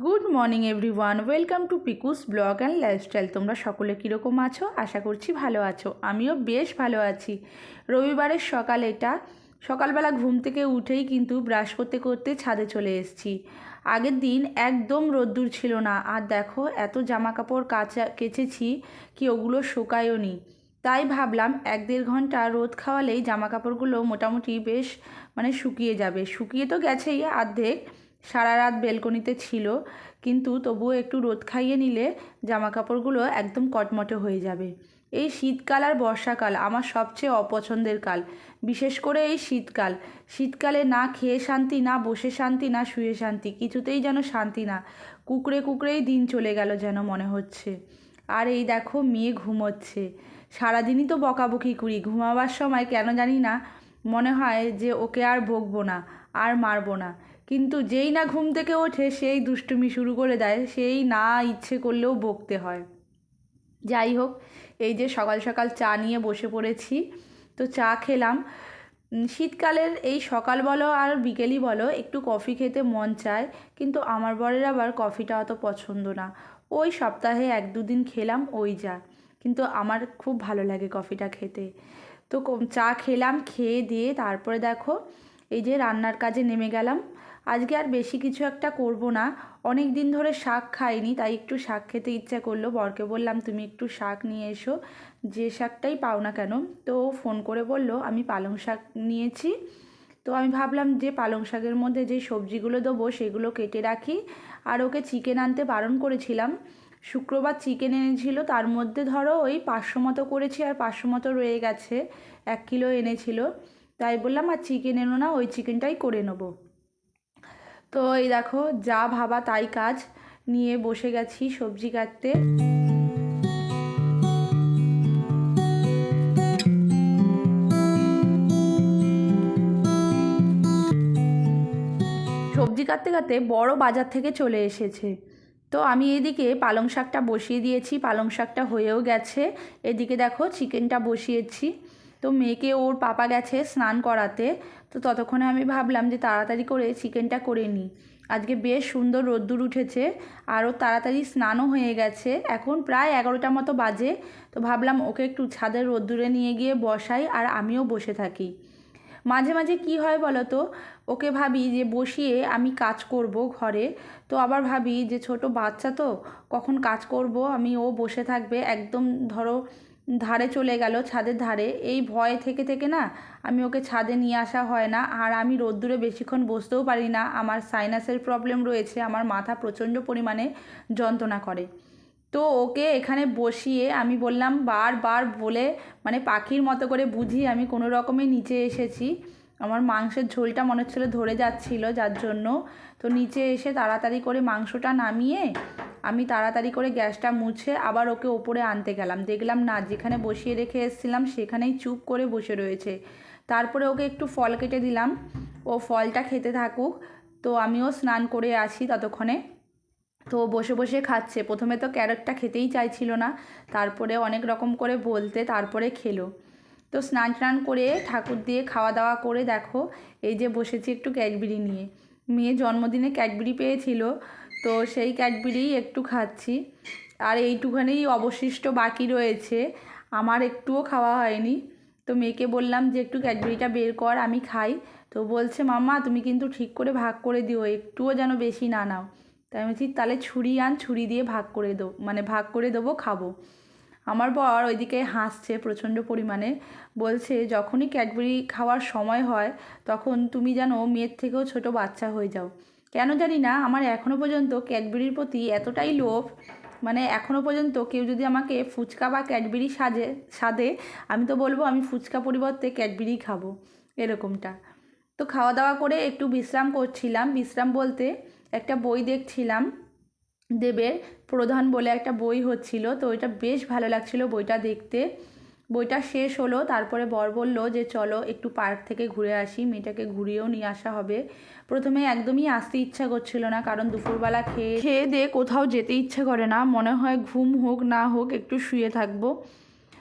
Good morning everyone, welcome to Piku's blog and lifestyle. তোমরা সকলে কীরকম আছো? আশা করছি ভালো আছো। আমিও বেশ ভালো আছি। রবিবারের সকাল এটা। সকালবেলা ঘুম থেকে উঠেই কিন্তু ব্রাশ করতে করতে ছাদে চলে এসেছি। আগের দিন একদম রোদ্দুর ছিল না। আর দেখো, এত জামা কাপড় কাচা, কেচেছি কি ওগুলো শোকায়ও নি। তাই ভাবলাম এক দেড় ঘণ্টা রোদ খাওয়ালেই জামা কাপড়গুলো মোটামুটি বেশ মানে শুকিয়ে যাবে। শুকিয়ে তো গেছেই অর্ধেক সারা রাত বেলকনিতে ছিল, কিন্তু তবুও একটু রোদ খাইয়ে নিলে জামা কাপড়গুলো একদম কটমটে হয়ে যাবে। এই শীতকাল আর বর্ষাকাল আমার সবচেয়ে অপছন্দের কাল, বিশেষ করে এই শীতকাল। শীতকালে না খেয়ে শান্তি, না বসে শান্তি, না শুয়ে শান্তি, কিছুতেই যেন শান্তি না। কুকড়ে কুকড়েই দিন চলে গেল যেন মনে হচ্ছে। আর এই দেখো মেয়ে ঘুমোচ্ছে। সারাদিনই তো বকাবকি করি, ঘুমাবার সময় কেন জানি না, মনে হয় যে ওকে আর বকবো না, আর মারবো না। কিন্তু যেই না ঘুম থেকে ওঠে, সেই দুষ্টুমি শুরু করে দেয়। সেই না ইচ্ছে করলেও বকতে হয়। যাই হোক, এই যে সকাল সকাল চা নিয়ে বসে পড়েছি, তো চা খেলাম। শীতকালের এই সকাল বলো আর বিকেলই বলো, একটু কফি খেতে মন চায়, কিন্তু আমার বরের আবার কফিটা অত পছন্দ না। ওই সপ্তাহে এক দুদিন খেলাম, ওই যা। কিন্তু আমার খুব ভালো লাগে কফিটা খেতে। তো চা খেলাম, খেয়ে দিয়ে তারপরে দেখো, এই যে রান্নার কাজে নেমে গেলাম। আজকে আর বেশি কিছু একটা করব না। অনেক দিন ধরে শাক খাইনি, তাই একটু শাক খেতে ইচ্ছা করল। বরকে বললাম, তুমি একটু শাক নিয়ে এসো। যে শাকটাই পাও না কেন? তো ফোন করে বলল, আমি পালং শাক নিয়েছি। তো আমি ভাবলাম যে পালং শাকের মধ্যে যে সবজিগুলো দেবো সেগুলো কেটে রাখি। আর ওকে চিকেন আনতে বারণ করেছিলাম। শুক্রবার চিকেন এনেছিল, তার মধ্যে ধরো ওই পাঁচশো মতো করেছি আর পাঁচশো মতো রয়ে গেছে। এক কিলো এনেছিল। তাই বললাম, আর চিকেন এনো না, ওই চিকেনটাই করে নেব। তো এই দেখো, যা ভাবা তাই কাজ। নিয়ে বসে গেছি সবজি কাটতে। সবজি কাটতে কাটতে বড় বাজার থেকে চলে এসেছে। তো আমি এদিকে পালং শাকটা বসিয়ে দিয়েছি, পালং শাকটা হয়েও গেছে। এদিকে দেখো চিকেনটা বসিয়েছি। তো মেয়েকে ওর পাপা গেছে স্নান করাতে। তো ততক্ষণে আমি ভাবলাম যে তাড়াতাড়ি করে চিকেনটা করে নিই। আজকে বেশ সুন্দর রোদ্দুর উঠেছে, আরও তাড়াতাড়ি স্নানও হয়ে গেছে। এখন প্রায় এগারোটা মতো বাজে, তো ভাবলাম ওকে একটু ছাদের রোদ্দুরে নিয়ে গিয়ে বসাই আর আমিও বসে থাকি। মাঝে মাঝে কি হয় বলো তো, ওকে ভাবি যে বসিয়ে আমি কাজ করব ঘরে। তো আবার ভাবি যে ছোট বাচ্চা তো, কখন কাজ করব? আমি ও বসে থাকবে, একদম ধরো ধারে চলে গেল, ছাদের ধারে। এই ভয় থেকে থেকে না আমি ওকে ছাদে নিয়ে আসা হয় না আর আমি রোদ্দুরে বেশিক্ষণ বসতেও পারি না। আমার সাইনাসের প্রবলেম রয়েছে, আমার মাথা প্রচণ্ড পরিমাণে যন্ত্রণা করে। তো ওকে এখানে বসিয়ে আমি বললাম বারবার বলে মানে পাখির মতো করে বুঝিয়ে আমি কোনো রকমে নিচে এসেছি। আমার মাংসের ঝোলটা মনে হচ্ছিল ধরে যাচ্ছিল, যার জন্য। তো নিচে এসে তাড়াতাড়ি করে মাংসটা নামিয়ে আমি তাড়াতাড়ি করে গ্যাসটা মুছে আবার ওকে ওপরে আনতে গেলাম। দেখলাম না, যেখানে বসিয়ে রেখে এসেছিলাম সেখানেই চুপ করে বসে রয়েছে। তারপরে ওকে একটু ফল কেটে দিলাম। ও ফলটা খেতে থাকুক। তো আমিও স্নান করে আসি ততক্ষণে। তো বসে বসে খাচ্ছে। প্রথমে তো ক্যারেটটা খেতেই চাইছিল না। তারপরে অনেক রকম করে বলতে তারপরে খেলো। তো স্নান টান করে ঠাকুর দিয়ে খাওয়া দাওয়া করে দেখো, এই যে বসেছি একটু ক্যাডবেরি নিয়ে। মেয়ে জন্মদিনে ক্যাডবেরি পেয়েছিল, তো সেই ক্যাডবেরি একটু খাচ্ছি। আর এইটুখানেই অবশিষ্ট বাকি রয়েছে, আমার একটুও খাওয়া হয়নি। তো মেয়েকে বললাম যে, একটু ক্যাডবেরিটা বের কর, আমি খাই। তো বলছে, মাম্মা, তুমি কিন্তু ঠিক করে ভাগ করে দিও, একটুও যেন বেশি না নাও। তাই আমি বলছি, তাহলে ছুরি আন, ছুরি দিয়ে ভাগ করে দেবো মানে ভাগ করে দেবো, খাব। আমার বর ওইদিকে হাসছে প্রচণ্ড পরিমাণে। বলছে, যখনই ক্যাডবেরি খাওয়ার সময় হয়, তখন তুমি যেন মেয়ের থেকেও ছোট বাচ্চা হয়ে যাও। কেন জানি না, আমার এখনও পর্যন্ত ক্যাডবেরির প্রতি এতটাই লোভ। মানে এখনও পর্যন্ত কেউ যদি আমাকে ফুচকা বা ক্যাডবেরি সাজে স্বাদে আমি তো বলব আমি ফুচকা পরিবর্তে ক্যাডবেরি খাব। এরকমটা। তো খাওয়া দাওয়া করে একটু বিশ্রাম করছিলাম। বিশ্রাম বলতে একটা বই দেখছিলাম। দেবের প্রধান বলে একটা বই হচ্ছিল, তো ওইটা বেশ ভালো লাগছিল বইটা দেখতে। বইটা শেষ হলো, তারপরে বর বলল যে, চলো একটু পার্ক থেকে ঘুরে আসি, মেয়েটাকে ঘুরিয়েও নিয়ে আসা হবে। প্রথমে একদমই আসতে ইচ্ছা করছিল না, কারণ দুপুরবেলা খেয়ে খেয়ে দিয়ে কোথাও যেতে ইচ্ছে করে না। মনে হয় ঘুম হোক না হোক একটু শুয়ে থাকব।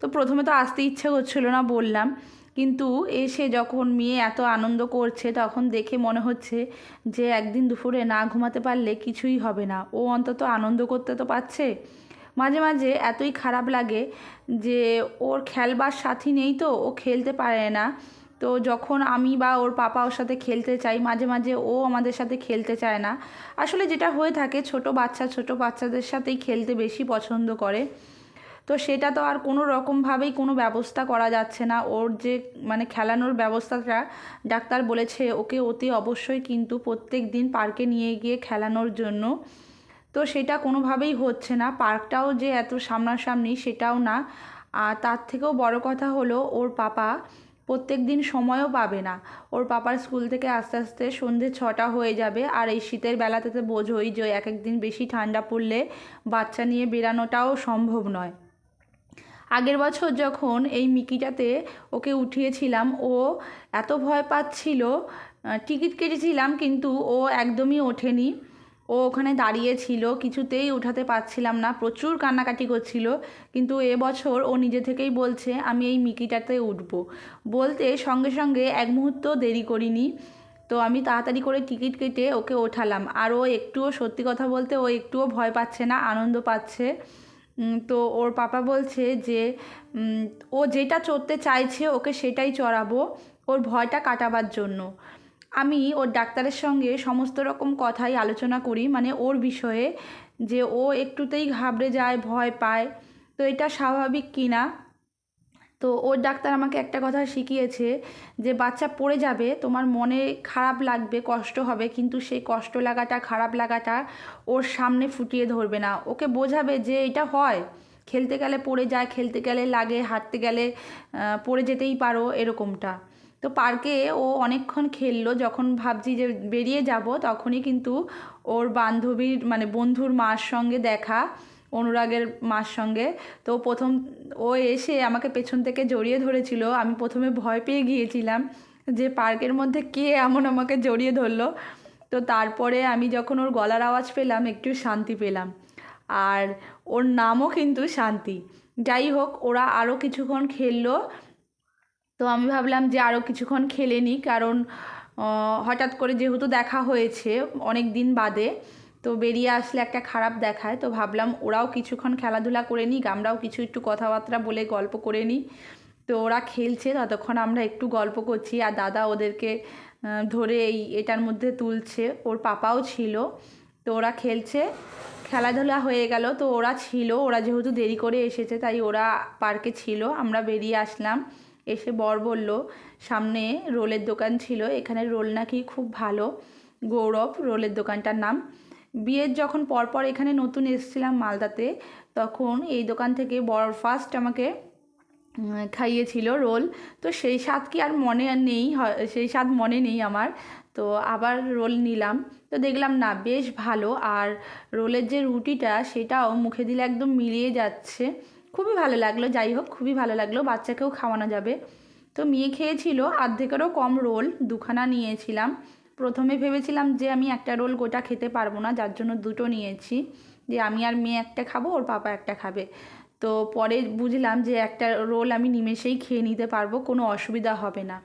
তো প্রথমে তো আসতে ইচ্ছে করছিল না বললাম। কিন্তু এসে যখন মেয়ে এত আনন্দ করছে, তখন দেখে মনে হচ্ছে যে একদিন দুপুরে না ঘুমাতে পারলে কিছুই হবে না। ও অন্তত আনন্দ করতে তো পারছে। মাঝে মাঝে এতই খারাপ লাগে যে ওর খেলবার সাথী নেই তো, ও খেলতে পারে না। তো যখন আমি বা ওর পাপা ওর সাথে খেলতে চাই, মাঝে মাঝে ও আমাদের সাথে খেলতে চায় না। আসলে যেটা হয়ে থাকে, ছোট বাচ্চা ছোট বাচ্চাদের সাথেই খেলতে বেশি পছন্দ করে। তো সেটা তো আর কোনো রকমভাবেই কোনো ব্যবস্থা করা যাচ্ছে না। ওর যে মানে খেলানোর ব্যবস্থাটা ডাক্তার বলেছে, ওকে অতি অবশ্যই কিন্তু প্রত্যেক দিন পার্কে নিয়ে গিয়ে খেলানোর জন্য। তো সেটা কোনোভাবেই হচ্ছে না। পার্কটাও যে এত সামনাসামনি সেটাও না। আর তার থেকেও বড় কথা হলো, ওর পাপা প্রত্যেক দিন সময়ও পাবে না। ওর পাপার স্কুল থেকে আস্তে আস্তে সন্ধে ছটা হয়ে যাবে। আর এই শীতের বেলাতে তো বোঝোই যে এক একদিন বেশি ঠান্ডা পড়লে বাচ্চা নিয়ে বেরানোটাও সম্ভব নয়। আগের বছর যখন এই মিকিটাতে ওকে উঠিয়েছিলাম, ও এত ভয় পাচ্ছিল টিকিট কেটেছিলাম কিন্তু ও একদমই ওঠেনি। ও ওখানে দাঁড়িয়ে ছিল কিছুতেই উঠাতে পারছিলাম না, প্রচুর কান্নাকাটি করছিল। কিন্তু এবছর ও নিজে থেকেই বলছে, আমি এই মিকিটাতে উঠব। বলতে সঙ্গে সঙ্গে এক মুহূর্ত দেরি করিনি, তো আমি তাড়াতাড়ি করে টিকিট কেটে ওকে ওঠালাম। আর ও একটুও সত্যি কথা বলতে ও একটুও ভয় পাচ্ছে না, আনন্দ পাচ্ছে। তো ওর পাপা বলছে যে ও যেটা চড়তে চাইছে ওকে সেটাই চড়াবো, ওর ভয়টা কাটাবার জন্য। আমি ওর ডাক্তারের সঙ্গে সমস্ত রকম কথাই আলোচনা করি মানে ওর বিষয়ে, যে ও একটুতেই ঘাবড়ে যায়, ভয় পায়, তো এটা স্বাভাবিক কি না তো ওর ডাক্তার আমাকে একটা কথা শিখিয়েছে যে বাচ্চা পড়ে যাবে, তোমার মনে খারাপ লাগবে, কষ্ট হবে, কিন্তু সেই কষ্ট লাগাটা, খারাপ লাগাটা ওর সামনে ফুটিয়ে ধরবে না। ওকে বোঝাবে যে এটা হয়। খেলতে গেলে পড়ে যায়, খেলতে গেলে লাগে, হাঁটতে গেলে পড়ে যেতেই পারো এরকমটা। তো পার্কে ও অনেকক্ষণ খেললো, যখন ভাবছি যে বেরিয়ে যাব, তখনই কিন্তু ওর বান্ধবীর মানে বন্ধুর মার সঙ্গে দেখা। অনুরাগের মার সঙ্গে। তো প্রথম ও এসে আমাকে পেছন থেকে জড়িয়ে ধরেছিল। আমি প্রথমে ভয় পেয়ে গিয়েছিলাম যে পার্কের মধ্যে কে এমন আমাকে জড়িয়ে ধরলো। তো তারপরে আমি যখন ওর গলার আওয়াজ পেলাম, একটু শান্তি পেলাম। আর ওর নামও কিন্তু শান্তি। যাই হোক, ওরা আরও কিছুক্ষণ খেললো। তো আমি ভাবলাম যে আরও কিছুক্ষণ খেলে নিই কারণ হঠাৎ করে যেহেতু দেখা হয়েছে অনেক দিন বাদে তো বেরিয়ে আসলে একটা খারাপ দেখায়। তো ভাবলাম ওরাও কিছুক্ষণ খেলাধুলা করে নিই আমরাও কিছু একটু কথাবার্তা বলে গল্প করে নিই। তো ওরা খেলছে, ততক্ষণ আমরা একটু গল্প করছি আর দাদা ওদেরকে ধরে এই এটার মধ্যে তুলছে। ওর পাপাও ছিল। তো ওরা খেলছে, খেলাধুলা হয়ে গেল। তো ওরা ছিল, ওরা যেহেতু দেরি করে এসেছে তাই ওরা পার্কে ছিল। আমরা বেরিয়ে আসলাম, এসে বর বলল, সামনে রোলের দোকান ছিল, এখানে রোল নাকি খুব ভালো। গৌরব, রোলের দোকানটার নাম বিয়ের যখন পরপর এখানে নতুন এসেছিলাম মালদাতে, তখন এই দোকান থেকে বড় ফার্স্ট আমাকে খাইয়েছিল রোল। তো সেই স্বাদ কি আর মনে নেই সেই স্বাদ মনে নেই আমার। তো আবার রোল নিলাম। তো দেখলাম না, বেশ ভালো। আর রোলের যে রুটিটা, সেটাও মুখে দিলে একদম মিলিয়ে যাচ্ছে। খুবই ভালো লাগল, যাই হোক, খুবই ভালো লাগল। বাচ্চাকেও খাওয়ানো যাবে। তো মেয়ে খেয়েছিল আর্ধেকেরও কম রোল, দুখানা নিয়েছিলাম। প্রথমে ভেবেছিলাম যে আমি একটা রোল গোটা খেতে পারব না, যার জন্য দুটো নিয়েছি। যে আমি আর মেয়ে একটা খাব, ওর পাপা একটা খাবে। তো পরে বুঝলাম যে একটা রোল আমি নিমেষেই খেয়ে নিতে পারব, কোনো অসুবিধা হবে না।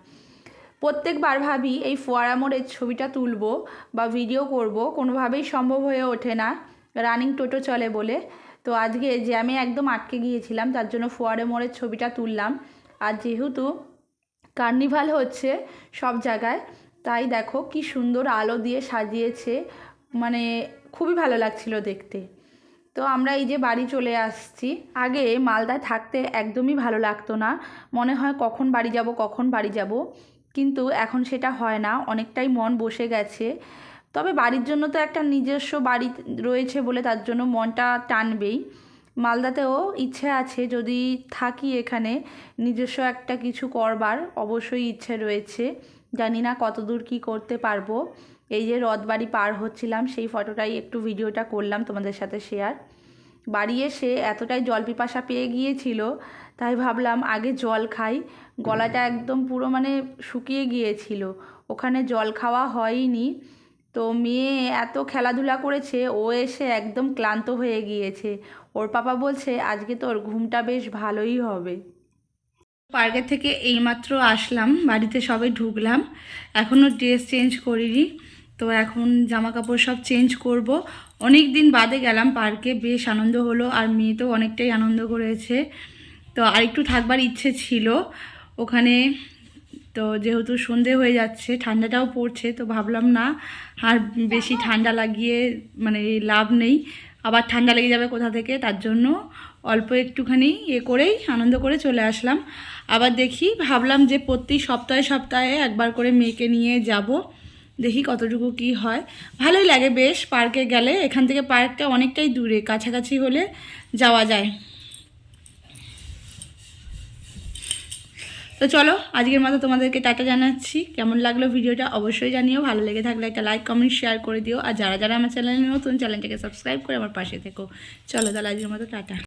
প্রত্যেকবার ভাবি এই ফোয়ারা মোড়ের ছবিটা তুলবো বা ভিডিও করব, কোনোভাবেই সম্ভব হয়ে ওঠে না। রানিং টোটো চলে বলে। তো আজকে জ্যামে একদম আটকে গিয়েছিলাম, তার জন্য ফোয়ারে মোড়ের ছবিটা তুললাম। আর যেহেতু কার্নিভাল হচ্ছে সব জায়গায় তাই দেখো কি সুন্দর আলো দিয়ে সাজিয়েছে। মানে খুবই ভালো লাগছিল দেখতে। তো আমরা এই যে বাড়ি চলে আসছি। আগে মালদায় থাকতে একদমই ভালো লাগতো না। মনে হয় কখন বাড়ি যাব, কখন বাড়ি যাব। কিন্তু এখন সেটা হয় না, অনেকটাই মন বসে গেছে। তবে বাড়ির জন্য তো একটা নিজস্ব বাড়ি রয়েছে বলে তার জন্য মনটা টানবেই। মালদাতেও ইচ্ছে আছে যদি থাকি এখানে, নিজস্ব একটা কিছু করবার, অবশ্যই ইচ্ছে রয়েছে। জানি না কত দূর কী করতে পারব। এই যে রথবাড়ি পার হচ্ছিলাম, সেই ফটোটাই একটু ভিডিওটা করলাম তোমাদের সাথে শেয়ার বাড়ি এসে এতটাই জল পিপাসা পেয়ে গিয়েছিল, তাই ভাবলাম আগে জল খাই। গলাটা একদম পুরো মানে শুকিয়ে গিয়েছিল, ওখানে জল খাওয়া হয়নি। তো মেয়ে এত খেলাধুলা করেছে, ও এসে একদম ক্লান্ত হয়ে গিয়েছে। ওর পাপা বলছে, আজকে তোর ঘুমটা বেশ ভালোই হবে। পার্কের থেকে এইমাত্র আসলাম, বাড়িতে সবে ঢুকলাম। এখনও ড্রেস চেঞ্জ করিনি, তো এখন জামা কাপড় সব চেঞ্জ করব। অনেক দিন বাদে গেলাম পার্কে, বেশ আনন্দ হলো আর মেয়ে তো অনেকটাই আনন্দ করেছে। তো আরেকটু থাকবার ইচ্ছে ছিল ওখানে, তো যেহেতু সন্ধে হয়ে যাচ্ছে, ঠান্ডাটাও পড়ছে, তো ভাবলাম না আর বেশি ঠান্ডা লাগিয়ে মানে লাভ নেই। আবার ঠান্ডা লেগে যাবে কোথা থেকে? তার জন্য অল্প একটুখানি এ করেই আনন্দ করে চলে আসলাম। আবার দেখি, ভাবলাম যে প্রতি সপ্তাহে সপ্তাহে একবার করে মেয়েকে নিয়ে যাব। দেখি কতটুকু কি হয়। ভালোই লাগে বেশ, পার্কে গেলে। এখান থেকে পার্কটা অনেকটাই দূরে, কাছাকাছি হলে যাওয়া যায়। তো চলো, আজকের মতো তোমাদেরকে টাটা জানাচ্ছি। কেমন লাগল ভিডিওটা অবশ্যই জানিও। ভালো লেগে থাকলে একটা লাইক কমেন্ট শেয়ার করে দিও। আর যারা যারা আমার চ্যানেলে নতুন চ্যানেলটাকে সাবস্ক্রাইব করে আমার পাশে থেকো। চলো তাহলে আজকের মতো টাটা।